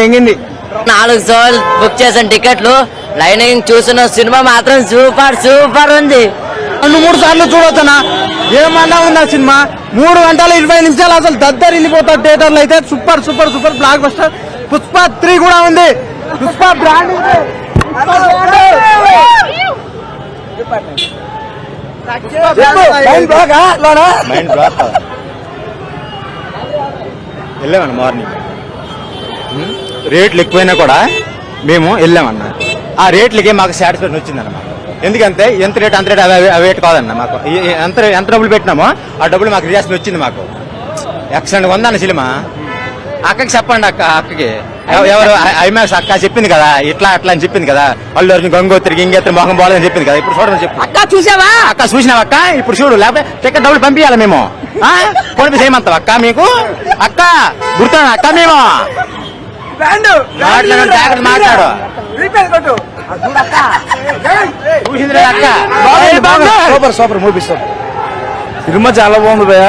తెంగింది? నాలుగు షోలు బుక్ చేసిన టికెట్లు లైనింగ్ చూసిన సినిమా మాత్రం సూపర్ సూపర్ ఉంది. రెండు మూడు సార్లు చూడొచ్చనా ఏమన్నా ఉంది ఆ సినిమా? మూడు గంటల ఇరవై నిమిషాలు అసలు దద్దరు వెళ్ళిపోతారు థియేటర్లు అయితే. Super super super blockbuster Pushpa three కూడా ఉంది. పుష్ప బ్రాండ్ మార్నింగ్ రేట్లు ఎక్కువైనా కూడా మేము వెళ్ళామన్న. ఆ రేట్లకి మాకు సాటిస్ఫాక్షన్ వచ్చిందన్న మాకు ఎందుకంటే ఎంత రేట్ అంత రేట్ అవి కాదన్న మాకు. ఎంత ఎంత డబ్బులు పెట్టినామో ఆ డబ్బులు మాకు రియాక్షన్ వచ్చింది మాకు. ఎక్సలెంట్ ఉందన్న సినిమా? అక్కకి చెప్పండి అక్క అక్కకి. ఎవ- ఎవరు? ఐమాక్స్ అక్క చెప్పింది కదా ఇట్లా అట్లా అని చెప్పింది కదా. అల్లు అర్జున్ గంగోత్రికి ఇంకెత్తి మొహం బాగాలని చెప్పింది కదా. ఇప్పుడు చూడమని చెప్పు. అక్క చూసావా? అక్క చూసినావు అక్క? ఇప్పుడు చూడు లేకపోతే టికెట్ డబ్బులు పంపించాలి మేము? కొనిపి చేయమంటావు అక్క మీకు? అక్క గుర్తున్నా అక్క మేము? జాగ్రత్త మాట్లాడు. Super super movie super. Cinema చాలా బాగుంది భయ